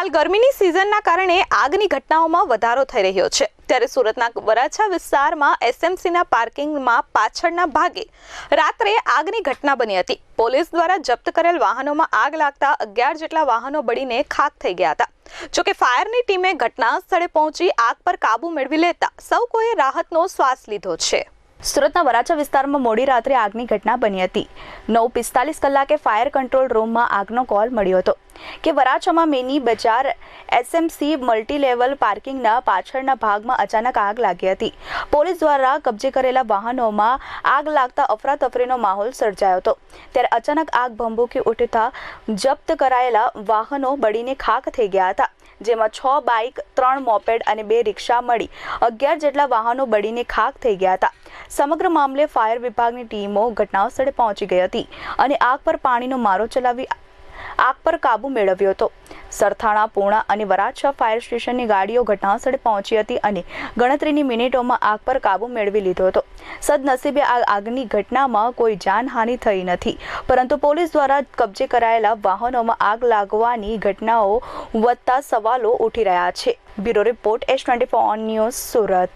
હાલ ગરમીની સિઝનના કારણે આગની ઘટનાઓમાં વધારો થઈ રહ્યો છે. ત્યારે સુરતના વરાછા વિસ્તારમાં એસએમસીના પાર્કિંગમાં પાછળના ભાગે રાત્રે આગની ઘટના બની હતી. પોલીસ દ્વારા જપ્ત કરેલ વાહનોમાં આગ લાગતા અગિયાર જેટલા વાહનો બળીને ખાક થઈ ગયા હતા. જોકે ફાયરની ટીમે ઘટના સ્થળે પહોંચી આગ પર કાબુ મેળવી લેતા સૌ કોઈએ રાહતનો શ્વાસ લીધો છે. સુરતના વરાછા વિસ્તારમાં મોડી રાત્રે આગની ઘટના બની હતી. નવ પિસ્તાલીસ કલાકે ફાયર કંટ્રોલ રૂમમાં આગનો કોલ મળ્યો હતો કે વરાછામાં મેની બજાર એસએમસી મલ્ટી લેવલ પાર્કિંગના પાછળના ભાગમાં અચાનક આગ લાગી હતી. પોલીસ દ્વારા કબજે કરેલા વાહનોમાં આગ લાગતા અફરાતફરીનો માહોલ સર્જાયો હતો. ત્યારે અચાનક આગ ભંભૂકી ઉઠતા જપ્ત કરાયેલા વાહનો બળીને ખાક થઈ ગયા હતા, જેમાં છ બાઇક, ત્રણ મોપેડ અને બે રિક્ષા મળી અગિયાર જેટલા વાહનો બળીને ખાક થઈ ગયા હતા. સમગ્ર મામલે ફાયર વિભાગની ટીમો ઘટના સ્થળે પહોંચી ગઈ હતી અને આગ પર પાણીનો મારો ચલાવી આગ પર કાબુ મેળવ્યો હતો. સરથાણા પૂર્ણા અને વરાછા ફાયર સ્ટેશનની ગાડીઓ ઘટના સ્થળે પહોંચી હતી અને ગણતરીની મિનિટોમાં આગ પર કાબુ મેળવી લીધો હતો. સદનસીબે આ આગની ઘટનામાં કોઈ જાનહાનિ થઈ નથી, પરંતુ પોલીસ દ્વારા કબજે કરાયેલા વાહનોમાં આગ લાગવાની ઘટનાઓ વધતા સવાલો ઉઠી રહ્યા છે. Bureau report S twenty four news Surat.